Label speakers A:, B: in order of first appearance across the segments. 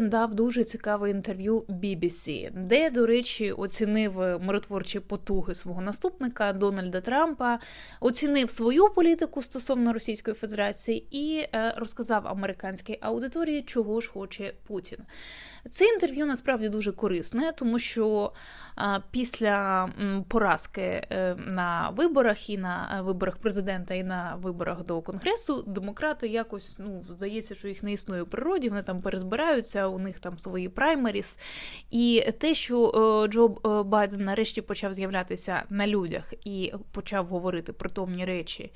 A: дав дуже цікаве інтерв'ю BBC, де, до речі, оцінив миротворчі потуги свого наступника Дональда Трампа, оцінив свою політику стосовно Російської Федерації і е, розказав американській аудиторії, чого ж хоче Путін. Це інтерв'ю насправді дуже корисне, тому що після поразки е, на виборах і на е, виборах президента, і на виборах до конгресу, демократи якось ну здається, що їх не існує в природі. Вони там перезбираються, у них там свої праймеріс. І те, що е, Джо е, Байден нарешті почав з'являтися на людях і почав говорити притомні речі.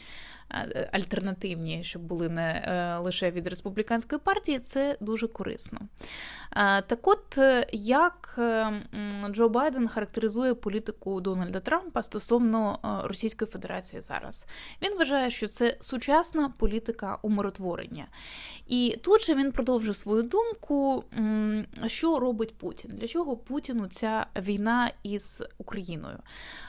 A: е, Альтернативні, щоб були не лише від республіканської партії, це дуже корисно. Так от, як Джо Байден характеризує політику Дональда Трампа стосовно Російської Федерації зараз? Він вважає, що це сучасна політика умиротворення. І тут же він продовжив свою думку, що робить Путін, для чого Путіну ця війна із Україною.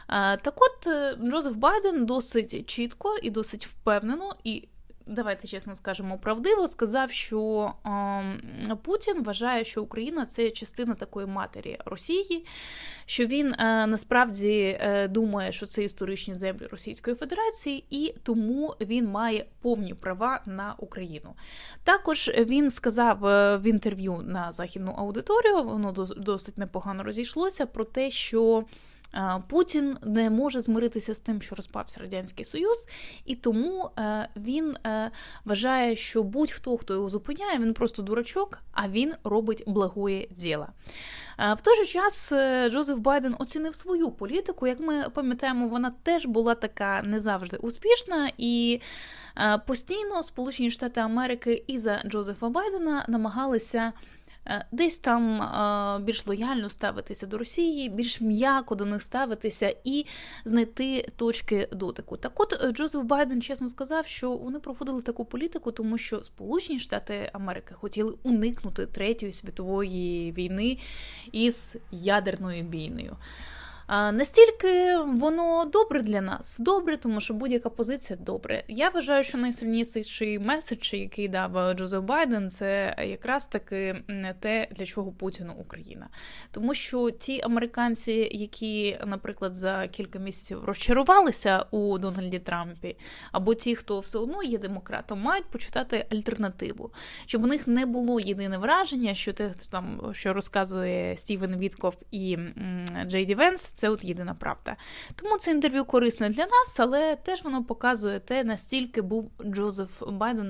A: Е, Так от, е, Джозеф Байден досить чітко і досить впевнено і. Давайте чесно скажемо правдиво, сказав, що е, Путін вважає, що Україна це частина такої матері Росії, що він е, насправді е, думає, що це історичні землі Російської Федерації, і тому він має повні права на Україну. Також він сказав е, в інтерв'ю на західну аудиторію, воно дос- досить непогано розійшлося про те, що. Путін не може змиритися з тим, що розпався радянський союз, і тому е, він е, вважає, що будь-хто, хто його зупиняє, він просто дурачок, а він робить благое діло. Е, В той же час Джозеф Байден оцінив свою політику. Як ми пам'ятаємо, вона теж була така не завжди успішна, і постійно Сполучені Штати Америки і за Джозефа Байдена намагалися. Е, Десь там е, більш лояльно ставитися до Росії, більш м'яко до них ставитися і знайти точки дотику. Так от е, Джозеф Байден чесно сказав, що вони проводили таку політику, тому що Сполучені Штати Америки хотіли уникнути третьої світової війни із ядерною війною. Настільки воно добре для нас, добре, тому що будь-яка позиція добре. Я вважаю, що найсильніший меседж, який дав е, Джозеф Байден, це якраз таки м, те, для чого Путіну Україна. Тому що ті американці, які, наприклад, за кілька місяців розчарувалися у Дональді Трампі, або ті, хто все одно є демократом, мають почитати альтернативу, щоб у них не було єдине враження, що те, хто там що розказує Стівен Вітков і Джей Ді Венс, це от єдина правда. Тому це інтерв'ю корисне для нас, але теж воно показує те, настільки був Джозеф Байден